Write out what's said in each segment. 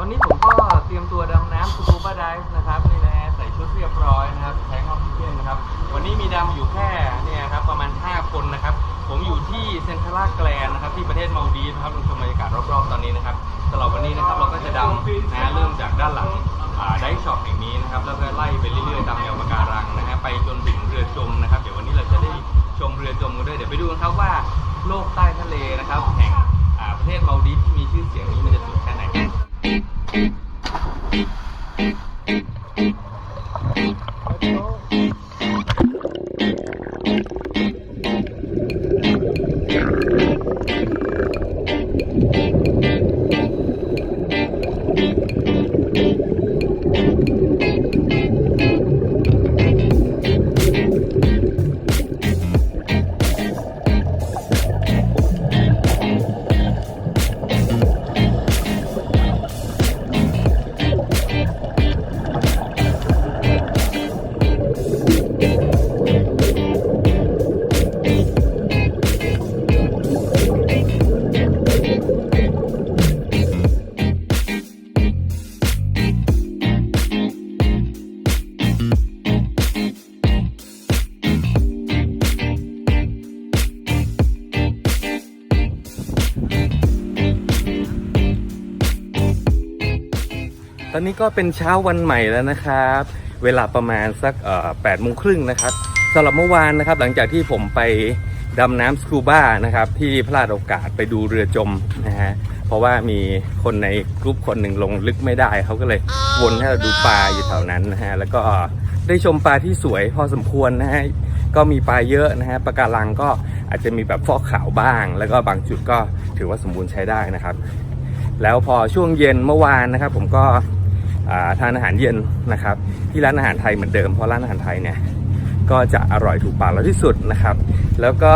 ตอนนี้ผมก็เตรียมตัวดำน้ำสกูบาไดฟ์นะครับนี่นะฮะใส่ชุดเรียบร้อยนะครับแทงออกซิเจนนะครับวันนี้มีดำอยู่แค่เนี่ยครับประมาณ 5 คนนะครับ ผมอยู่ที่เซนทรัลแกลนนะครับที่ประเทศมาลดีฟนะครับลองชมบรรยากาศรอบๆตอนนี้นะครับสำหรับวันนี้นะครับเราก็จะดำนะฮะเริ่มจากด้านหลังไดฟ์ช็อปแห่งนี้นะครับแล้วก็ไล่ไปเรื่อยๆตามแนวปะการังนะฮะไปจนถึงเรือจมนะครับ เดี๋ยววันนี้เราจะได้ชมเรือจมกันด้วยเดี๋ยวไปดูกันครับว่าโลกใต้ทะเลนะครับแห่ง อนนี้ก็เป็นเช้าวันใหม่แล้วนะครับ เวลาประมาณสักแปดโมงครึ่งนะครับสำหรับเมื่อวานนะครับ หลังจากที่ผมไปดำน้ำสกูบ้านะครับที่พลาดโอกาสไปดูเรือจมนะฮะเพราะว่ามีคนในกลุ่มคนหนึ่งลงลึกไม่ได้เขาก็เลยวนให้เราดูปลาอยู่แถวนั้นนะฮะแล้วก็ได้ชมปลาที่สวยพอสมควรนะฮะก็มีปลาเยอะนะฮะปะการังก็อาจจะมีแบบฟอกขาวบ้าง แล้วก็บางจุดก็ถือว่าสมบูรณ์ใช้ได้นะครับ แล้วพอช่วงเย็นเมื่อวานนะครับ ผมก็ ทานอาหารเย็นนะครับ ที่ร้านอาหารไทยเหมือนเดิมเพราะร้านอาหารไทยเนี่ยก็จะอร่อยถูกปากเราที่สุดนะครับ แล้วก็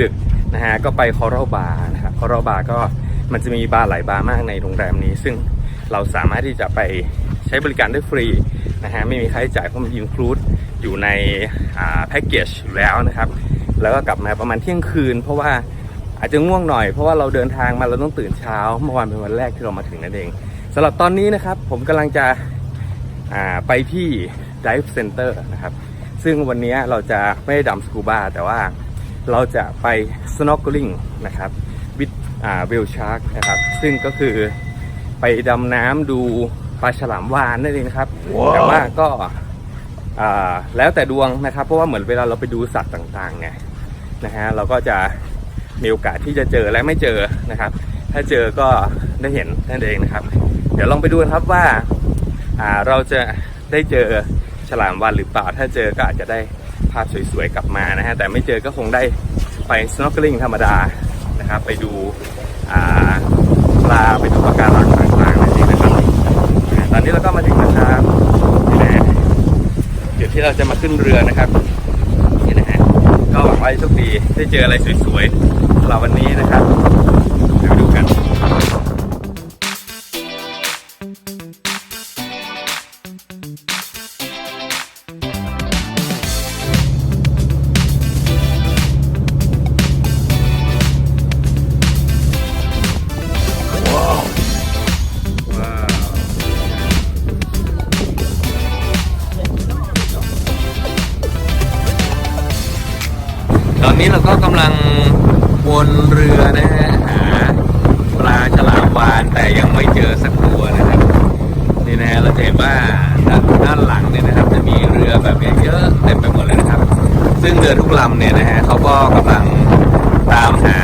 ดึกๆนะฮะก็ไปคอรัลบาร์นะครับคอรัลบาร์ก็มันจะมีบาร์หลายบาร์มากในโรงแรมนี้ ซึ่งเราสามารถที่จะไปใช้บริการได้ฟรีนะฮะไม่มีค่าใช้จ่ายเพราะมันอินคลูดอยู่ในแพ็กเกจอยู่แล้วนะครับ แล้วก็กลับมาประมาณเที่ยงคืน เพราะว่าอาจจะง่วงหน่อยเพราะว่าเราเดินทางมาเราต้องตื่นเช้าเมื่อวานเป็นวันแรกที่เรามาถึงนั่นเอง สำหรับตอนนี้นะครับผมกำลังจะอ่าไปที่ Dive Center นะครับ ซึ่งวันนี้เราจะไม่ได้ดำสกูบาแต่ว่าเราจะไป snorkeling นะครับวิดอ่าเวลชาร์กนะครับ ซึ่งก็คือไปดำน้ำดูปลาฉลามวานนั่นเองนะครับแต่ว่าก็อ่าแล้วแต่ดวงนะครับ เพราะว่าเหมือนเวลาเราไปดูสัตว์ต่างๆเนี่ยนะฮะเราก็จะมีโอกาสที่จะเจอและไม่เจอนะครับ ถ้าเจอก็ได้เห็นนั่นเองนะครับ เดี๋ยวลองไปดูกันครับว่าาเราจะได้เจอฉลามวาฬหรือเปล่า ถ้าเจอก็อาจจะได้ภาพสวยๆกลับมานะฮะ แต่ไม่เจอก็คงได้ไป snorkeling ธรรมดานะครับ ไปดูปลาไปดูปะการังต่างๆนั่นเองนะครับอ่ตอนนี้เราก็มาถึงนะครับนี่นะฮะจุดที่เราจะมาขึ้นเรือนะครับนี่นะฮะก็หวังว่าโชคดีได้เจออะไรสวยๆสำหรับวันนี้นะครับ ตอนนี้เราก็กำลังวนเรือนะฮะหาปลาฉลามวานแต่ยังไม่เจอสักตัวนะครับนี่นะฮะเราจะเห็นว่าด้านด้านหลังเนี่ยนะครับ จะมีเรือแบบเนี้ยเยอะเต็มไปหมดเลยนะครับ ซึ่งเรือทุกลำเนี่ยนะฮะเขาก็กำลังตามหา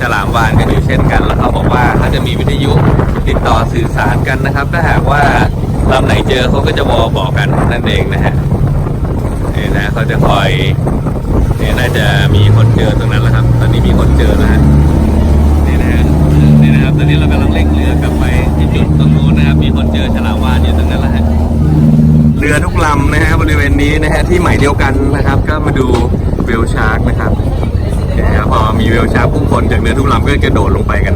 ฉลามวานกันอยู่เช่นกัน แล้วเขาบอกว่าถ้าจะมีวิทยุติดต่อสื่อสารกันนะครับ ถ้าหากว่าลำไหนเจอเขาก็จะวอบอกกันนั่นเองนะฮะนี่นะเขาจะคอย เนี่ยน่าจะมีคนเจอตรงนั้นแล้วครับ ตอนนี้มีคนเจอแล้วฮะนี่นะฮะนี่นะครับ ตอนนี้เรากำลังเร่งเรือกลับไปที่จุดตรงนู้นนะครับ มีคนเจอฉลามวานอยู่ตรงนั้นแล้วฮะเรือทุกลำนะฮะบริเวณนี้นะฮะที่หมายเดียวกันนะครับ ก็มาดูเวลชาร์กนะครับนะฮะพอมีเวลชาร์กุ้งคนจากเรือทุกลำก็กระโดดลงไปกัน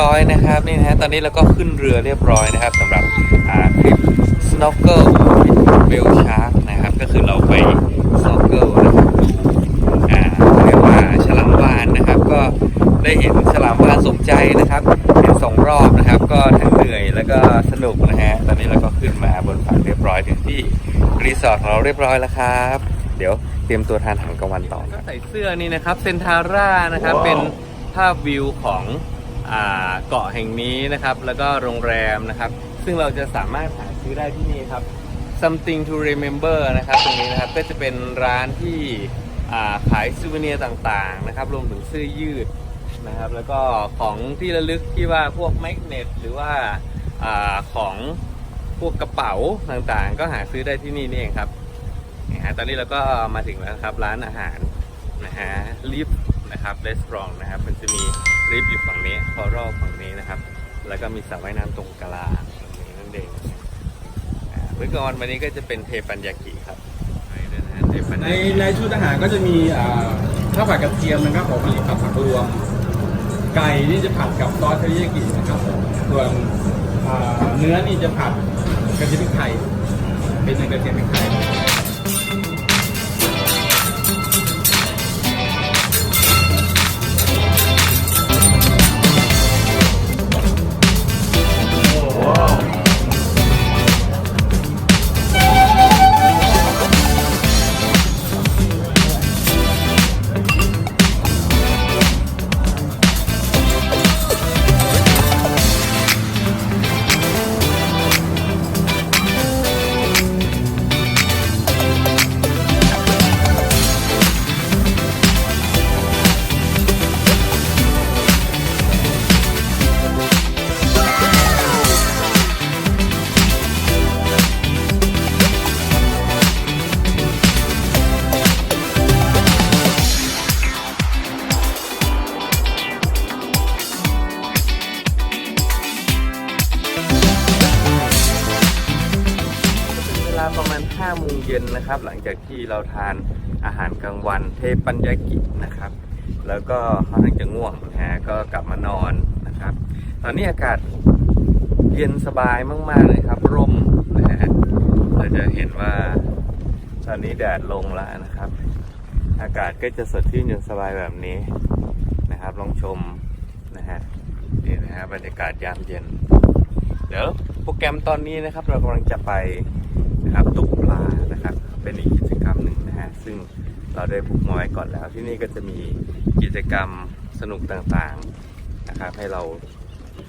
ตอนนี้เราก็ขึ้นเรือเรียบร้อยนะครับสำหรับอ่าคลิป snorkel whale shark นะครับ ก็คือเราไป snorkel นะครับดูอ่าเรียกว่าฉลามวาฬนะครับ ก็ได้เห็นฉลามวาฬสมใจนะครับเห็นสองรอบนะครับ ก็ทั้งเหนื่อยแล้วก็สนุกนะฮะตอนนี้เราก็ขึ้นมาบนฝั่งเรียบร้อยถึงที่รีสอร์ทของเราเรียบร้อยแล้วครับ เดี๋ยวเตรียมตัวทานอาหารกลางวันต่อก็ใส่เสื้อนี่นะครับเซนทาร่านะครับเป็นภาพวิวของอ่า เกาะแห่งนี้นะครับ แล้วก็โรงแรมนะครับ ซึ่งเราจะสามารถหาซื้อได้ที่นี่ครับ something to remember นะครับตรงนี้นะครับก็จะเป็นร้านที่ขายซูเวเนียร์ต่างๆนะครับ รวมถึงเสื้อยืดนะครับ แล้วก็ของที่ระลึกที่ว่าพวกแมกเนตหรือว่าอาของพวกกระเป๋าต่างๆ ก็หาซื้อได้ที่นี่นี่เองครับนะฮะตอนนี้เราก็มาถึงแล้วครับร้านอาหารนะฮะลิฟ นะครับรีสอร์ทนะครับมันจะมีลิฟอยู่ฝั่งนี้คอรอฝั่งนี้นะครับ แล้วก็มีสระว่ายน้ำตรงกลางตรงนี้นั่นเองอ่ามื้อกลางวันวันนี้ก็จะเป็นเทปัญญากิครับไปเลยนะฮะเทปัญในญากิในชุดอาหารก็จะมีอ่าข้าวผัดกระเทียมนะครับผมมีผัดผักรวม ไก่นี่จะผัดกับซอสเทริยากินะครับผมส่วนอ่าเนื้อนี่จะผัดกระเทียมพริกไทยเป็นในกระเทียมพริกไทย ที่เราทานอาหารกลางวันเทปัญญากินะครับ แล้วก็ค่อนข้างจะง่วงนะฮะก็กลับมานอนนะครับ ตอนนี้อากาศเย็นสบายมากๆเลยครับร่มนะฮะเราจะเห็นว่าตอนนี้แดดลงแล้วนะครับ อากาศก็จะสดชื่นเย็นสบายแบบนี้นะครับ ลองชมนะฮะนี่นะฮะบรรยากาศยามเย็น เดี๋ยวโปรแกรมตอนนี้นะครับ เรากำลังจะไปนะครับตกปลานะครับ เป็นอีกกิจกรรม ซึ่งเราได้บุกมาไว้ก่อนแล้ว ที่นี่ก็จะมีกิจกรรมสนุกต่างๆนะครับ ให้เรา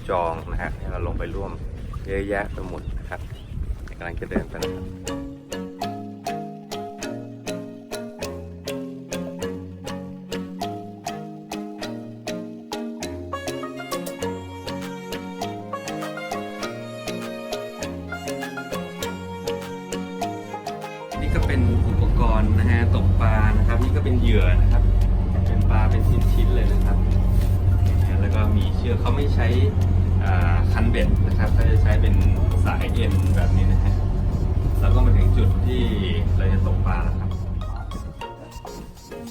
จองนะฮะให้เราลงไปร่วมเยอะแยะไปหมดนะครับกำลังจะเดินไปนะครับ อุปกรณ์นะฮะตกปลานะครับ นี่ก็เป็นเหยื่อนะครับ เป็นปลาเป็นชิ้นๆเลยนะครับ แล้วก็มีเชือกเขาไม่ใช้คันเบ็ดนะครับเขาจะใช้เป็นสายเอ็นแบบนี้นะฮะแล้วก็มาถึงจุดที่เราจะตกปลาแล้วครับ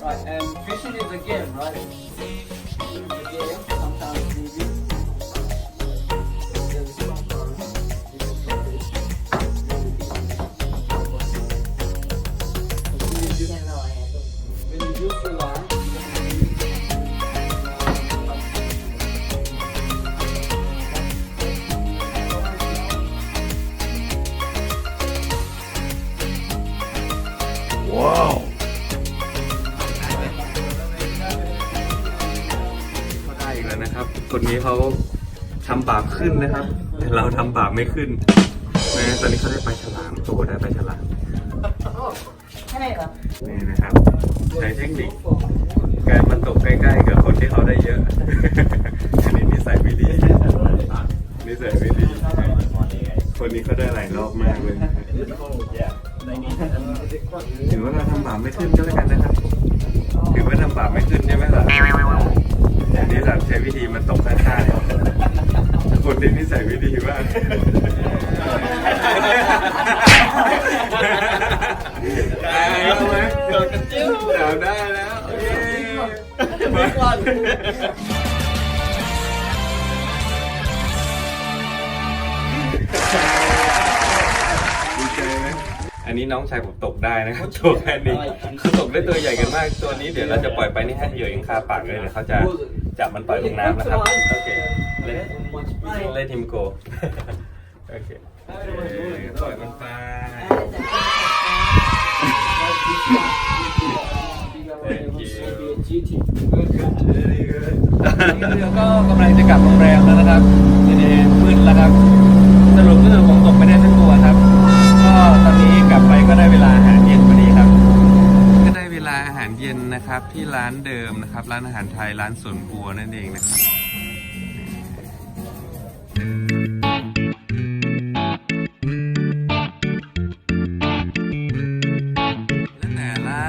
Right, and fishing is a game, right? Fishing is a game. Sometimes we คนนี้เขาทำบาปขึ้นนะครับ แต่เราทำบาปไม่ขึ้นนะตอนนี้เขาได้ไปฉลามโตได้ไปลาฉลามนี่นะครับใช้เทคนิค การมันตกใกล้ๆ กับคนที่เขาได้เยอะ อันนี้นิสัยไม่ดีนิสัยไม่ดี คนนี้เขาได้หลายรอบมากเลยถือว่าเราทำบาปไม่ขึ้นก็แล้วกันนะครับถือว่าทำบาปไม่ขึ้นใช่ไหมล่ะ นี้สัตใช้วิธีมันตกข้างๆคนที่นี่ใส่วิธีมากได้แล้วไหมเกิดกันจิ้วได้แล้วโอเคมาก่อนอันนี้น้องชายผมตกได้นะครับตัแค่นี้คือตกได้ตัวใหญ่กันมากตัวนี้เดี๋ยวเราจะปล่อยไปนี่ฮะเหยื่อยังคาปากเลยเดี๋ยวเขาจะ จับมันปล่อยลงน้ำนะครับ โอเค let let him go โอเคปล่อยมันไปแล้วก็กำลังจะกลับโรงแรมแล้วนะครับทีนี้มืดแล้วครับ สรุปก็คือผมตกไม่ได้ทั้งตัวครับ ก็ตอนนี้กลับไปก็ได้เวลา เย็นนะครับที่ร้านเดิมนะครับ ร้านอาหารไทยร้านสวนบัวนั่นเองนะครับและแต่ละ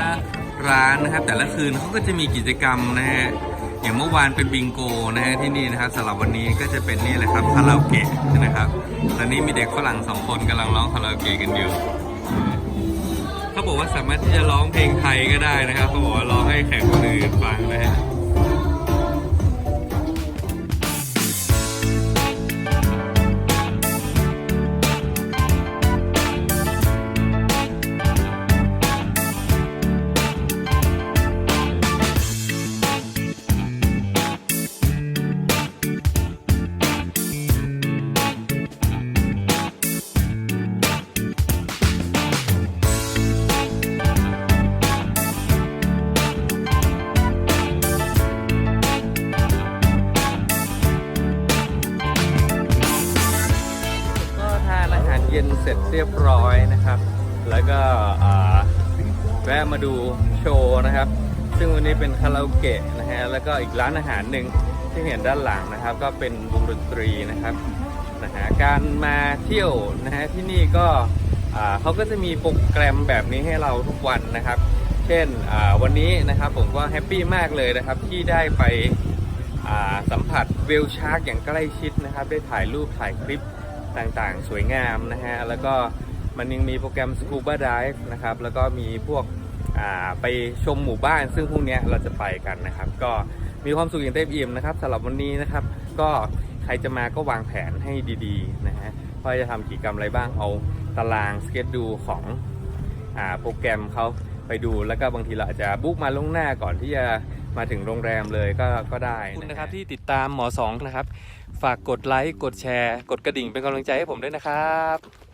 ร้านนะครับแต่ละคืนเขาก็จะมีกิจกรรมนะฮะอย่างเมื่อวานเป็นบิงโกนะฮะที่นี่นะครับสำหรับวันนี้ก็จะเป็นนี่แหละครับคาราโอเกะนะครับ ตอนนี้มีเด็กฝรั่งสองคนกำลังร้องคาราโอเกะกันอยู่ บอกว่าสามารถที่จะร้องเพลงไทยก็ได้นะครับเขาบอกว่าร้องให้แขกคนอื่นฟังนะฮะ เย็นเสร็จเรียบร้อยนะครับ แล้วก็แวะมาดูโชว์นะครับ ซึ่งวันนี้เป็นคาราโอเกะนะฮะ แล้วก็อีกร้านอาหารหนึ่งที่เห็นด้านหลังนะครับ ก็เป็นวงดนตรีนะครับนะฮะการมาเที่ยวนะฮะที่นี่ก็เขาก็จะมีโปรแกรมแบบนี้ให้เราทุกวันนะครับ เช่นวันนี้นะครับผมก็แฮปปี้มากเลยนะครับที่ได้ไปสัมผัสเวลชาร์กอย่างใกล้ชิดนะครับ ได้ถ่ายรูปถ่ายคลิป ต่างๆ สวยงามนะฮะ แล้วก็มันยังมีโปรแกรม Scuba Dive นะครับ แล้วก็มีพวกอ่าไปชมหมู่บ้าน ซึ่งพรุ่งนี้เราจะไปกันนะครับ ก็มีความสุขอย่างเต็มอิ่มนะครับสำหรับวันนี้นะครับ ก็ใครจะมาก็วางแผนให้ดีๆนะฮะว่าจะทำกิจกรรมอะไรบ้างเอาตารางสเก็ตดูของอ่าโปรแกรมเขาไปดูแล้วก็บางทีเราอาจจะบุ๊กมาล่วงหน้าก่อนที่จะ มาถึงโรงแรมเลยก็ก็ได้ขอบคุณนะครับที่ติดตามหมอสองนะครับ ฝากกดไลค์กดแชร์ กดกระดิ่งเป็นกำลังใจให้ผมด้วยนะครับ